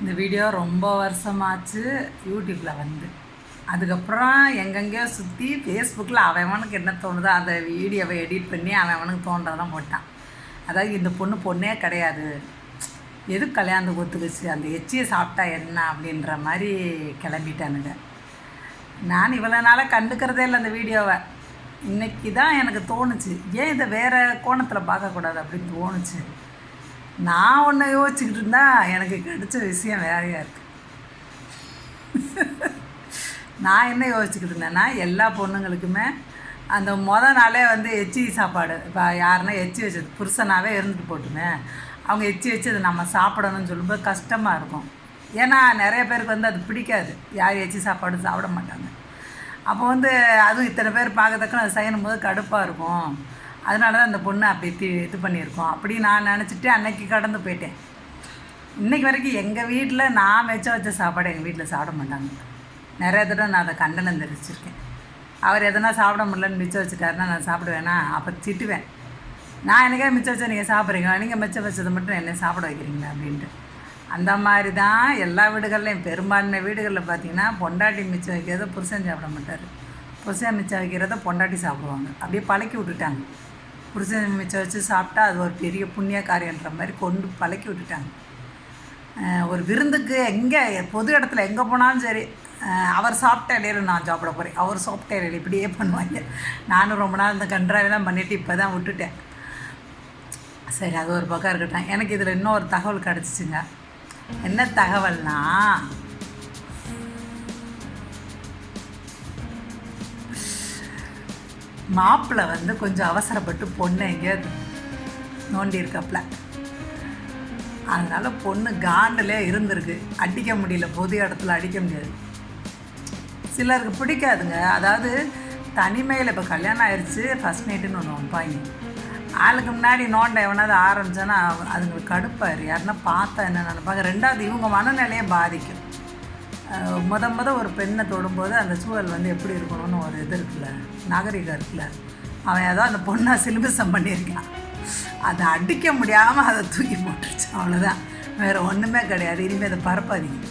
இந்த வீடியோ ரொம்ப வருஷமாச்சு யூடியூப்பில் வந்து. அதுக்கப்புறம் எங்கெங்கேயோ சுற்றி ஃபேஸ்புக்கில் அவனுக்கு என்ன தோணுதோ அந்த வீடியோவை எடிட் பண்ணி அவன் அவனுக்கு தோன்றதெல்லாம் போட்டான். அதாவது இந்த பொண்ணு பொண்ணே கிடையாது. எது கல்யாணத்துக்கு ஒத்துக்குச்சு அந்த எச்சியை சாப்பிட்டா என்ன அப்படின்ற மாதிரி கிளம்பிட்டானுங்க. நான் இவ்வளோ நாளாக கண்டுக்கிறதே இல்லை அந்த வீடியோவை இன்றைக்கி தான் எனக்கு தோணுச்சு. ஏன் இதை வேறு கோணத்தில் பார்க்கக்கூடாது அப்படின்னு தோணுச்சு. நான் ஒன்று யோசிச்சுக்கிட்டு இருந்தா எனக்கு கிடைச்ச விஷயம் வேறையாக இருக்கு? நான் என்ன யோசிச்சுக்கிட்டு இருந்தேன்னா எல்லா பொண்ணுங்களுக்குமே அந்த முத நாளே வந்து எச்சி சாப்பாடு. இப்போ யாருன்னா எச்சி வச்சது புருஷனாகவே இருந்துட்டு போட்டுமே. அவங்க எச்சி வச்சு அதை நம்ம சாப்பிடணும்னு சொல்லும்போது கஷ்டமாக இருக்கும். ஏன்னா நிறைய பேருக்கு வந்து அது பிடிக்காது. யார் எச்சி சாப்பாடு சாப்பிட மாட்டாங்க. அப்போ வந்து அதுவும் இத்தனை பேர் பார்க்கறதுக்கு அது செய்யணும் போது கடுப்பாக இருக்கும். அதனால தான் அந்த பொண்ணு அப்படி இது பண்ணியிருக்கோம். அப்படி நான் நினச்சிட்டு அன்னைக்கு கடந்து போயிட்டேன். இன்றைக்கி வரைக்கும் எங்கள் வீட்டில் நான் மிச்சம் வச்ச சாப்பாடு எங்கள் வீட்டில் சாப்பிட மாட்டாங்க. நிறைய தடவை நான் அதை கண்டனம் தெரிவிச்சிருக்கேன். அவர் எதனா சாப்பிட முடியலன்னு மிச்சம் வச்சுட்டாருன்னா நான் சாப்பிடுவேனா? அப்போ திட்டுவேன். நான் எனக்கே மிச்சம் வச்சா நீங்கள் சாப்பிட்றீங்களா? நீங்கள் மிச்சம் வச்சதை மட்டும் என்னை சாப்பிட வைக்கிறீங்களா? அப்படின்ட்டு. அந்த மாதிரி தான் எல்லா வீடுகள்லையும் பெரும்பான்மை வீடுகளில் பார்த்தீங்கன்னா பொண்டாட்டி மிச்சம் வைக்கிறத புருஷன் சாப்பிட மாட்டார். புருஷன் மிச்சம் வைக்கிறத பொண்டாட்டி சாப்பிடுவாங்க. அப்படியே பழக்கி விட்டுட்டாங்க. புருஷன் மிச்சம் வச்சு சாப்பிட்டா அது ஒரு பெரிய புண்ணிய காரியன்ற மாதிரி கொண்டு பழக்கி விட்டுட்டாங்க. ஒரு விருந்துக்கு எங்கே பொது இடத்துல எங்கே போனாலும் சரி அவர் சாப்பிட்ட இடையில நான் சாப்பிட போகிறேன் அவர் சாப்பிட்ட இடையில இப்படியே பண்ணுவாங்க. நானும் ரொம்ப நாள் இந்த கன்றாவெல்லாம் பண்ணிவிட்டு இப்போ தான் விட்டுட்டேன். சரி அது ஒரு பக்கம் இருக்கட்டும். எனக்கு இதில் இன்னொரு தகவல் கிடச்சிச்சுங்க. என்ன தகவல்னால் மாப்பிள்ளை வந்து கொஞ்சம் அவசரப்பட்டு பொண்ணை எங்கேயாவது நோண்டி இருக்காப்புல அதனால் பொண்ணு காண்டிலே இருந்திருக்கு. அடிக்க முடியல பொது இடத்துல அடிக்க முடியாது. சிலருக்கு பிடிக்காதுங்க. அதாவது தனிமையில் இப்போ கல்யாணம் ஆயிடுச்சு ஃபஸ்ட் நைட்டுன்னு ஒன்று வைப்பாங்க ஆளுக்கு முன்னாடி நோண்ட எவனாவது ஆரம்பிச்சோன்னா அதுங்களுக்கு கடுப்பார் யாருன்னா பார்த்தா என்ன நினைப்பாங்க? ரெண்டாவது இவங்க மனநிலையை பாதிக்கும். முத முத ஒரு பெண்ணை தொடும்போது அந்த சூழல் வந்து எப்படி இருக்கணும்னு ஒரு இது இருக்குல்ல நாகரிகம் இருக்குல்ல. அவன் ஏதோ அந்த பொண்ணை சிலுமிசம் பண்ணியிருக்கான். அதை அடிக்க முடியாமல் அதை தூக்கி போட்டுருச்சு. அவ்வளோதான் வேறு ஒன்றுமே கிடையாது. இனிமேல் அதை பரப்பாதீங்க.